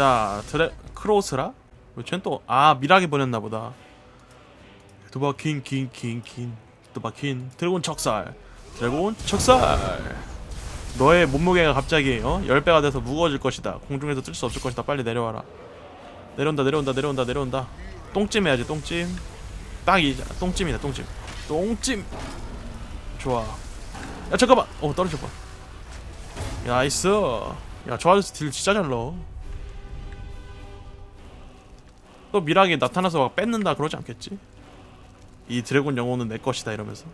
자 드레 크로스라? 쟨 또 아 미라기 보냈나 보다. 두바킨 킨킨킨 두바킨 드래곤 척살. 드래곤 척살. 너의 몸무게가 갑자기 어? 10배가 돼서 무거워질 것이다. 공중에서 뜰 수 없을 것이다. 빨리 내려와라. 내려온다 내려온다 내려온다 내려온다. 똥찜 해야지 똥찜. 딱이 똥찜이다 똥찜. 똥찜. 좋아. 야 잠깐만. 어 떨어져봐 나이스. 야저 아저씨 딜 진짜 잘 넣어 또 미락이 나타나서 막 뺏는다 그러지 않겠지? 이 드래곤 영혼은 내 것이다 이러면서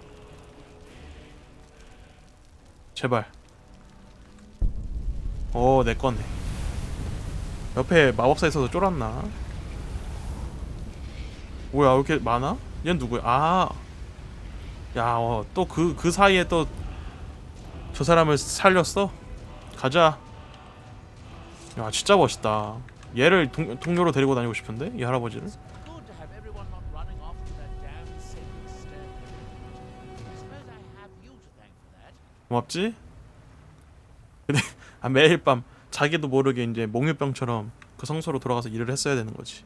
제발 오내 거네 옆에 마법사 있어서 쫄았나 뭐야 왜 이렇게 많아? 얘는 누구야? 아 야, 어, 또그그 사이에 또 저 사람을 살렸어? 가자. 야, 진짜 멋있다. 얘를 동, 동료로 데리고 다니고 싶은데 이 할아버지를. 고맙지? 근데 아, 매일 밤 자기도 모르게 이제 몽유병처럼 그 성소로 돌아가서 일을 했어야 되는 거지.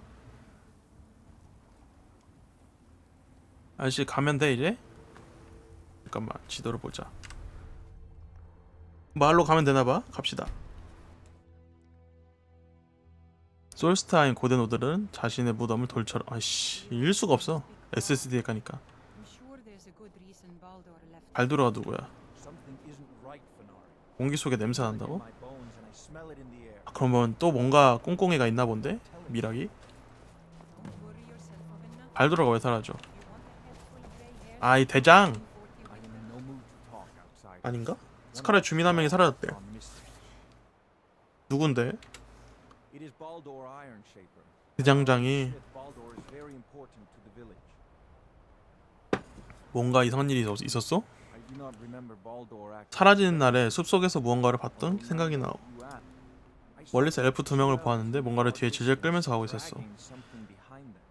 아저씨 가면 돼 이제? 잠깐만 지도를 보자. 마을로 가면 되나 봐. 갑시다. 솔스타인 고대노들은 자신의 무덤을 돌처럼 아이씨 읽을 수가 없어. SSD에 가니까. 발두르가 누구야? 공기 속에 냄새 난다고? 아, 그러면 또 뭔가 꽁꽁이가 있나 본데? Ovenna. 발도라가 왜 사라져? 아 이 대장. 아닌가? 스카렛 주민 한 명이 사라졌대. 누군데? It is Baldur Iron Shaper. 대장장이 That Baldur is very important to the village. 뭔가 이상한 일이 있었- 있었어? I do not remember Baldur acting. 사라지는 날에 숲속에서 무언가를 봤던 생각이 나오. 멀리서 엘프 두 명을 보았는데 뭔가를 뒤에 질질 끌면서 가고 있었어.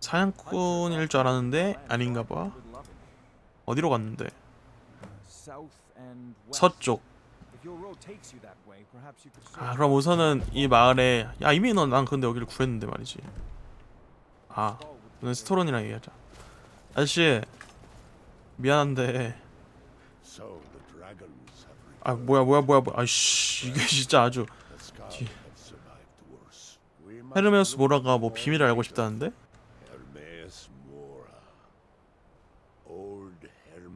사냥꾼일 줄 알았는데 아닌가 봐. 어디로 갔는데? 서쪽. 아 그럼 우선은 이 마을에 야 이미 너난 근데 여기를 구했는데 말이지. 아 오늘 스토론이랑 얘기하자. 아저씨 미안한데. 아 뭐야 뭐야 뭐야 뭐야 아이씨 이게 진짜 아주 헤르메우스 모라가 뭐 비밀을 알고. 싶다는데.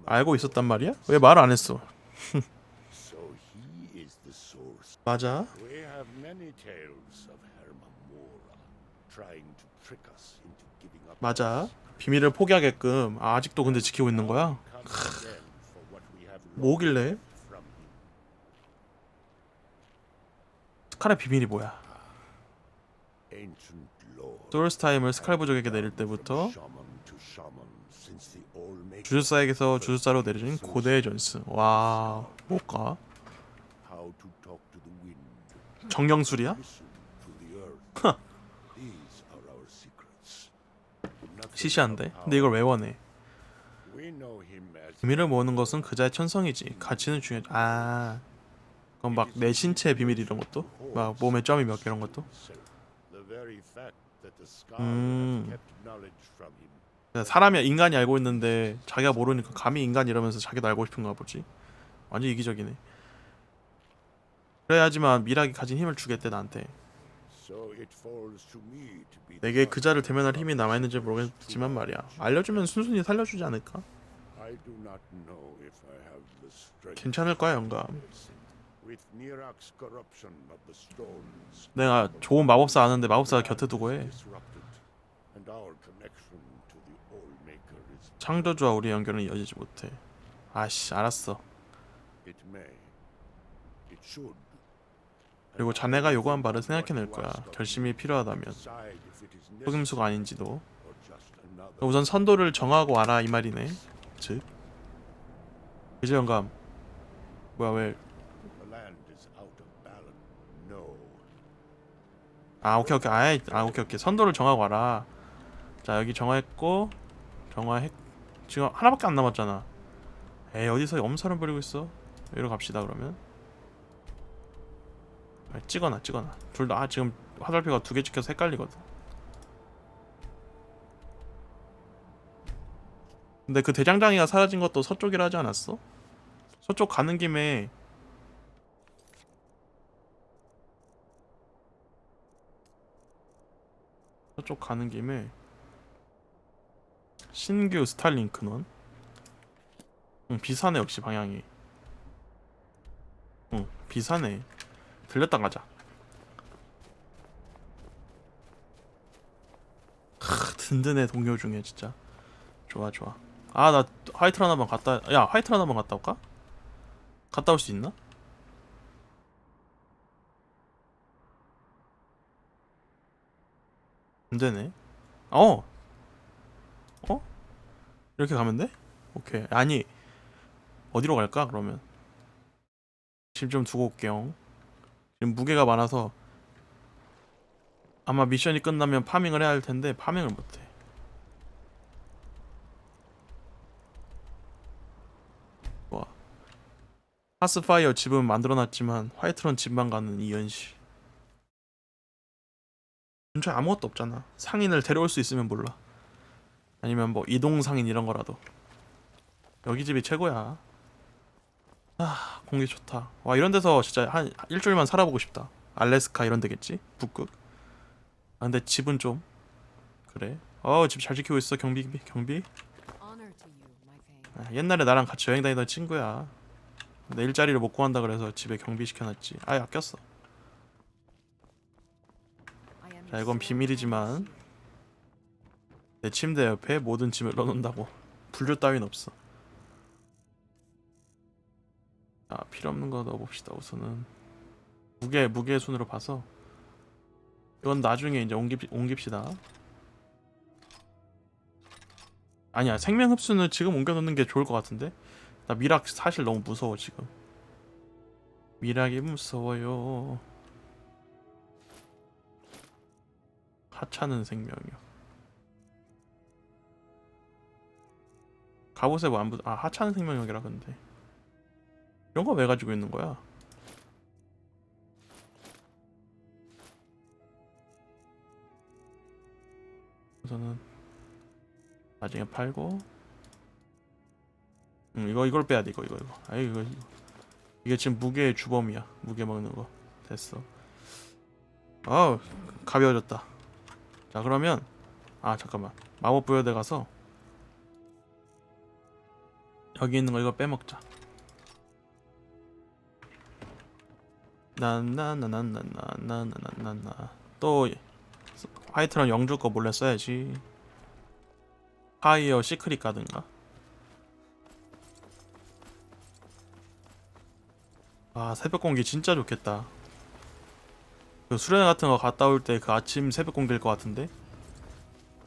알고 있었단 말이야? 왜 말 안 했어? 맞아. We have many tales of Hermes Mora trying to trick us into giving up. 맞아. 비밀을 포기하게끔 아, 아직도 근데 지키고 있는 거야? 뭐길래? 스칼의 비밀이 뭐야? 솔스타임을 스칼 부족에게 내릴 때부터 주술사에게서 주술사로 내려진 고대의 전승. 와, 뭘까? Secrets. Nothing 시시한데. 근데 이걸. 왜 원해? 비밀을 모으는 것은 그자의 천성이지. 가치는 중요하지. 아, 그럼 막 내 신체 비밀 이런 것도? 막 몸에 점이 몇 개 이런 것도? 음. 사람이 인간이 알고 있는데 자기가 모르니까 감히 인간 이러면서 자기도 알고 싶은가 보지. 완전 이기적이네. 그래야지만 미락이 가진 힘을 주겠대 나한테. 내게 그자를 대면할 힘이 남아있는지 모르겠지만 말이야. 알려주면 순순히 살려주지 않을까? 괜찮을 거야 영감. 내가 좋은 마법사 아는데 마법사 곁에 두고 해. 창조주와 우리 연결은 이어지지 못해. 아씨 알았어. 그리고 자네가 요구한 바를 생각해낼 거야. 결심이 필요하다면. 속임수가 아닌지도. 우선 선도를 정하고 와라 이 말이네. 즉. 이제 영감. 뭐야 왜? 아 오케이 오케이 아이 아 오케이 오케이 선도를 정하고 와라. 자 여기 정화했고 정화했 지금 하나밖에 안 남았잖아. 에이 어디서 엄살을 부리고 있어? 여기로 갑시다 그러면. 아, 찍어놔 찍어놔. 둘 다 아, 지금 화살표가 두 개 찍혀서 헷갈리거든. 근데 그 대장장이가 사라진 것도 서쪽이라 하지 않았어? 서쪽 가는 김에 서쪽 가는 김에 신규 스탈링크넌 응 비사네 역시 방향이. 응 비사네 들렸다 가자 크, 든든해 동료 중에 진짜 좋아 좋아 아 나 화이트런 한번 갔다 야 화이트런 한번 갔다 올까? 갔다 올 수 있나? 안 되네 어 어? 이렇게 가면 돼? 오케이 아니 어디로 갈까 그러면 집 좀 두고 올게요 무게가 많아서 아마 미션이 끝나면 파밍을 해야 할 텐데 파밍을 못해. 와. 하스파이어 집은 만들어놨지만 화이트런 집만 가는 이 현실 근처에 아무것도 없잖아. 상인을 데려올 수 있으면 몰라. 아니면 뭐 이동 상인 이런 거라도. 여기 집이 최고야 아 공기 좋다. 와 이런 데서 진짜 한 일주일만 살아보고 싶다. 알래스카 이런 데겠지? 북극? 아 근데 집은 좀 그래. 어집 잘 지키고 있어 경비 경비. 아, 옛날에 나랑 같이 여행 다니던 친구야. 근데 일자리를 못 구한다 그래서 집에 경비 시켜놨지. 아예 아꼈어. 자 이건 비밀이지만. 내 침대 옆에 모든 짐을 넣어놓는다고. 분류 따윈 없어 아 필요 없는 거 넣어봅시다 우선은. 무게 무게 순으로 봐서. 이건 나중에 이제 옮깁, 옮깁시다. 아니야 생명 흡수는 지금 옮겨 놓는 게 좋을 것 같은데? 나 미락 사실 너무 무서워 지금. 미락이 무서워요. 하찮은 생명이요. 갑옷에 뭐안 붙.. 아 하찮은 생명력이라 근데 이런 거 왜 가지고 있는 거야? 우선은 나중에 팔고 음 이거 이걸 빼야 돼 이거 이거 이거. 아이 이거, 이거. 이게 지금 무게의 주범이야. 무게 먹는 거. 됐어. 아우 가벼워졌다. 자 그러면 아 잠깐만. 마법 부여대 가서 여기 있는 거 이거 빼먹자 나나나나나나나나나나 또 화이트랑 영주 거 몰래 써야지 파이어 시크릿 가든가 아 새벽 공기 진짜 좋겠다 그 수련 같은 거 갔다 올 때 그 아침 새벽 공기일 것 같은데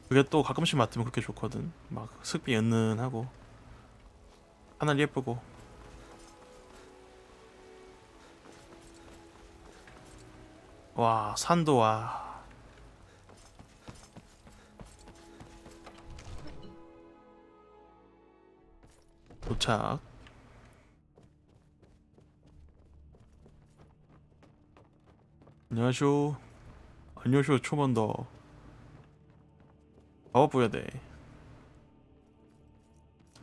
그게 또 가끔씩 맡으면 그렇게 좋거든 막 습기 은은하고 하늘 예쁘고 와 산도 와. 도착. 안녕하쇼. 안녕하쇼 초반더. 마법 부여대.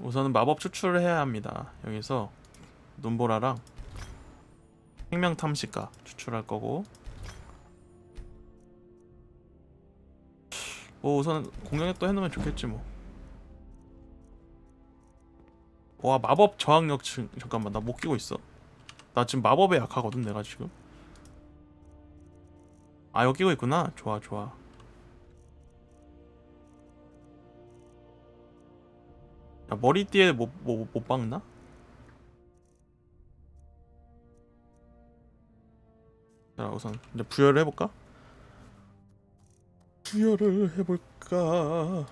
우선은 마법 추출을 해야 합니다. 여기서 눈보라랑 생명 탐식가 추출할 거고 뭐 우선 공격에 또 해놓으면 좋겠지 뭐. 와 마법 저항력 층 잠깐만 나 못 끼고 있어. 나 지금 마법에 약하거든 내가 지금. 아 이거 끼고 있구나. 좋아 좋아. 야, 머리띠에 못, 못, 못 박나? 자 우선 이제 부여를 해볼까? 부여를 해볼까?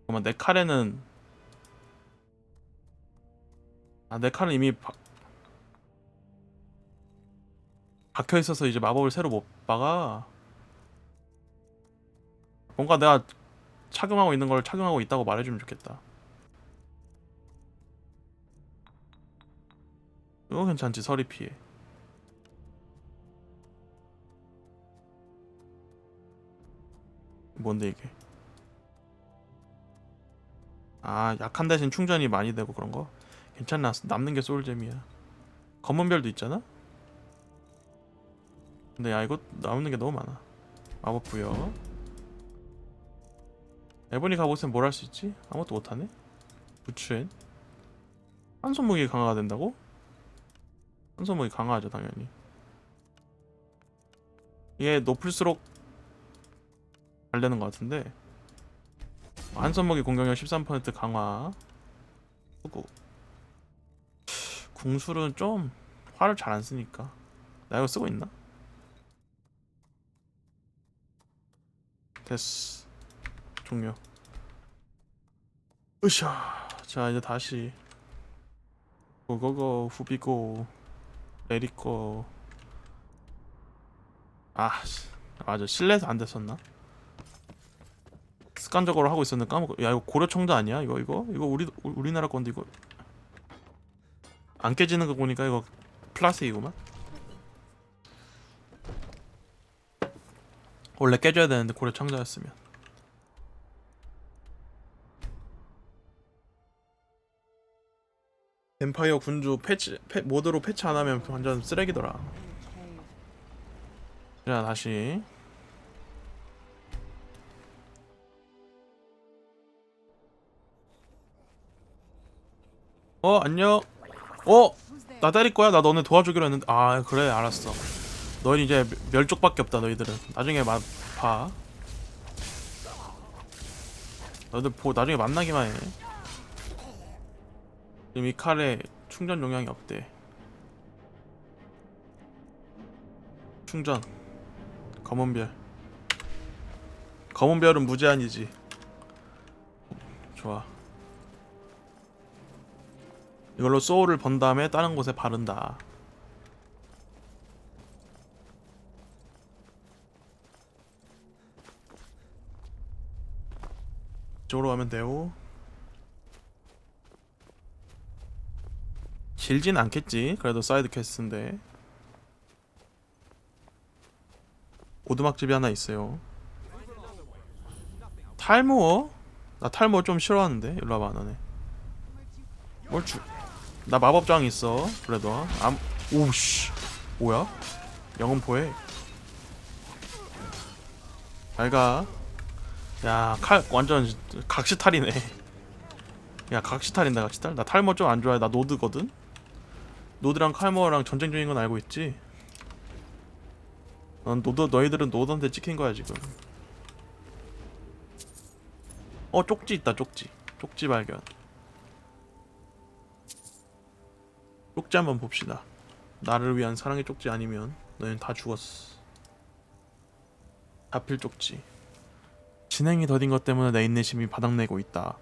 잠깐만 내 칼에는 아 내 칼은 이미 바... 박혀 있어서 이제 마법을 새로 못 박아. 뭔가 내가 착용하고 있는 걸 착용하고 있다고 말해주면 좋겠다. 이거 괜찮지 서리 피해 뭔데 이게? 아 약한 대신 충전이 많이 되고 그런 거? 괜찮나? 남는 게 소울잼이야. 검은 별도 있잖아? 근데 야 이거 남는 게 너무 많아. 마법 부여. 에보니 갑옷은 뭘 할 수 있지? 아무것도 못하네? 부추엔? 한 손목이 강화가 된다고? 한 손목이 강화하죠 당연히. 얘 높을수록 잘 되는 것 같은데. 한 손목이 공격력 13% 강화. 후구 궁술은 좀 화를 잘 안 쓰니까. 나 이거 쓰고 있나? 됐어. 종료. 으쌰. 자 이제 다시. 고고고 후비고 레리코. 아 씨. 맞아 실내에서 안 됐었나? 습관적으로 하고 있었는데 까먹고 야 이거 고려 청자 아니야? 이거 이거? 이거 우리 우리나라 건데 이거? 안 깨지는 거 보니까 이거 플라스틱이구만? 원래 깨져야 되는데 고려 청자였으면. 엠파이어 군주 패치 패, 모드로 패치 안 하면 완전 쓰레기더라. Cave. 자 다시 어 안녕. 어? 나 때릴 거야? 나 너네 도와주기로 했는데. 아 그래 알았어. 너희 이제 멸족밖에 없다 너희들은. 나중에 마, 봐. 너희들 보 나중에 만나기만 해. 지금 이 칼에 충전 용량이 없대. 충전. 검은별. 검은별은 무제한이지. 좋아 이걸로 소울을 번 다음에 다른 곳에 바른다. 이쪽으로 가면 돼요. 길진 않겠지? 그래도 사이드 퀘스트인데. 오두막집이 하나 있어요. 탈모어? 나 탈모 좀 싫어하는데 일로 와봐 너네. 뭘 주... 나 마법장 있어 그래도. 암... 오우씨. 뭐야? 영음포해 잘가. 야 칼 완전 각시탈이네. 야 각시탈인데 각시탈? 나 탈모 좀 안 좋아해. 나 노드거든? 노드랑 칼모랑 전쟁 중인 건 알고 있지? 넌 노드 너희들은 노드한테 찍힌 거야 지금. 어 쪽지 있다 쪽지. 쪽지 발견 쪽지 한번 봅시다. 나를 위한 사랑의 쪽지 아니면 너희는 다 죽었어. 하필 쪽지. 진행이 더딘 것 때문에 내 인내심이 바닥내고 있다.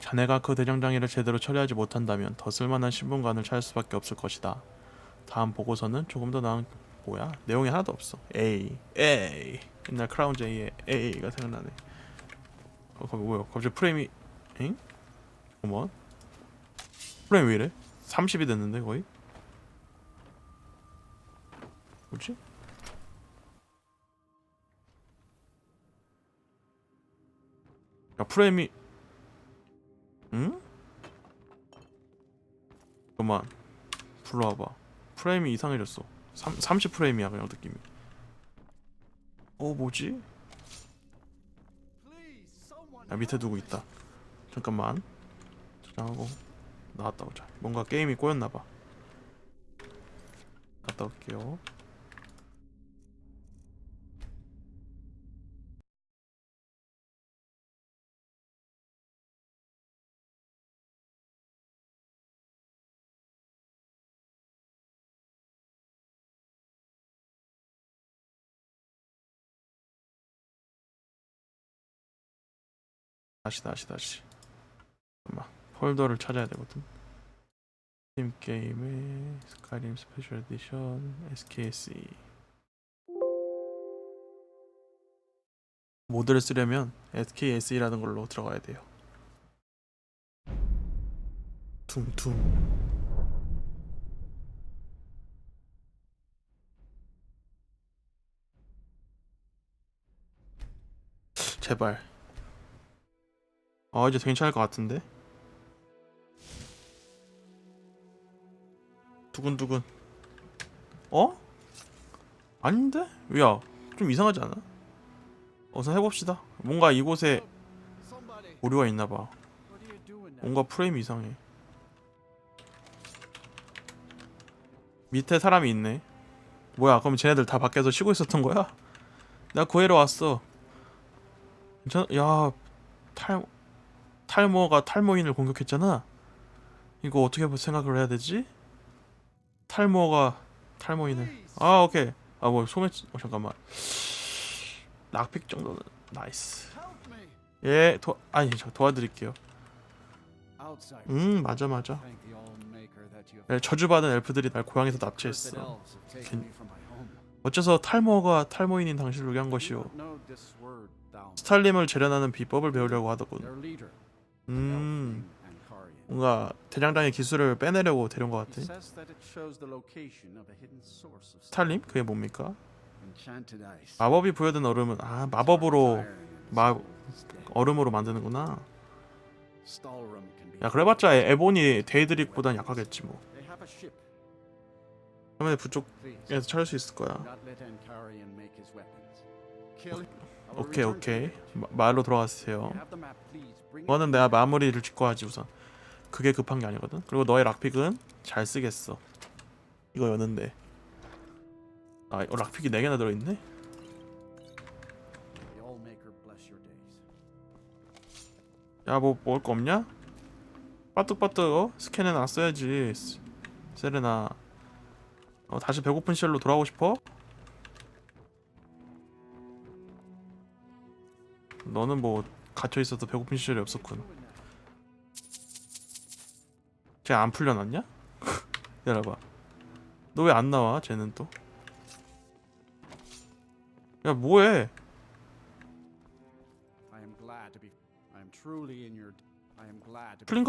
자네가 그 대장장이를 제대로 처리하지 못한다면 더 쓸만한 신분관을 찾을 수밖에 없을 것이다. 다음 보고서는 조금 더 나은 뭐야? 내용이 하나도 없어. 에이 에이 옛날 크라운 제이의 에이가 생각나네. 어 갑자기 뭐야? 갑자기 프레임이 엥? 잠깐만 프레임 왜 이래? 30이 됐는데 거의? 뭐지? 야 프레임이 응? 잠깐만 불러와봐 프레임이 이상해졌어 3, 30 프레임이야 그냥 느낌이 어 뭐지? 야 밑에 누구 있다 잠깐만 저장하고 나왔다 오자. 뭔가 게임이 꼬였나봐. 갔다 올게요. 다시 다시 다시. 잠깐만 폴더를 찾아야 되거든. 팀 게임의 스카이림 스페셜 에디션 SKS. 모드를 쓰려면 SKS라는 걸로 들어가야 돼요. 퉁퉁. 제발. 아 이제 괜찮을 것 같은데. 두근두근. 어? 아닌데? 야, 좀 이상하지 않아? 어서 해봅시다. 뭔가 이곳에 오류가 있나봐. 뭔가 프레임이 이상해. 밑에 사람이 있네. 뭐야? 그럼 쟤네들 다 밖에서 쉬고 있었던 거야? 나 구해러 왔어. 괜찮? 야, 탈 탈모가 탈모인을 공격했잖아. 이거 어떻게 생각을 해야 되지? 탈모가 탈모인을. 아, 오케이. 아, 뭐 소매 어, 잠깐만. 락픽 정도는 나이스. 예, 도 아니 저 도와드릴게요. 음, 맞아 맞아. 네, 저주받은 엘프들이 날 고향에서 납치했어. home. 어째서 탈모가 탈모인인 당신을 위한 것이오. 스탈림을 재련하는 비법을 배우려고 하더군. 음. 뭔가 대장장의 기술을 빼내려고 데려온 것 같아. 스탈림? 그게 뭡니까? 마법이 부여된 얼음은 아 마법으로 마-. 얼음으로 만드는구나. 야 그래봤자 에본이 데이드릭보단 약하겠지 뭐. 그러면 부쪽에서 찾을 수 있을 거야. 오케이 오케이. 마, 말로 it 그거는 내가 마무리를 짓고 하지 우선. 그게 급한 게 아니거든. 그리고 너의 락픽은 잘 쓰겠어. 이거 여는데. 아, 어, 락픽이 4 개나 들어 있네. The All-Maker bless your days. 야, 뭐 먹을 거 없냐? 빠뚝빠뚝 어? 스캔해 놨어야지. 스- 세레나. 어, 다시 배고픈 시절로 돌아오고 싶어? 너는 뭐 갇혀 있어도 배고픈 시절이 없었군. 쟤안 풀려났냐? 기다려봐. 너 왜 안 나와? 쟤는 또. 야 뭐해? 풀린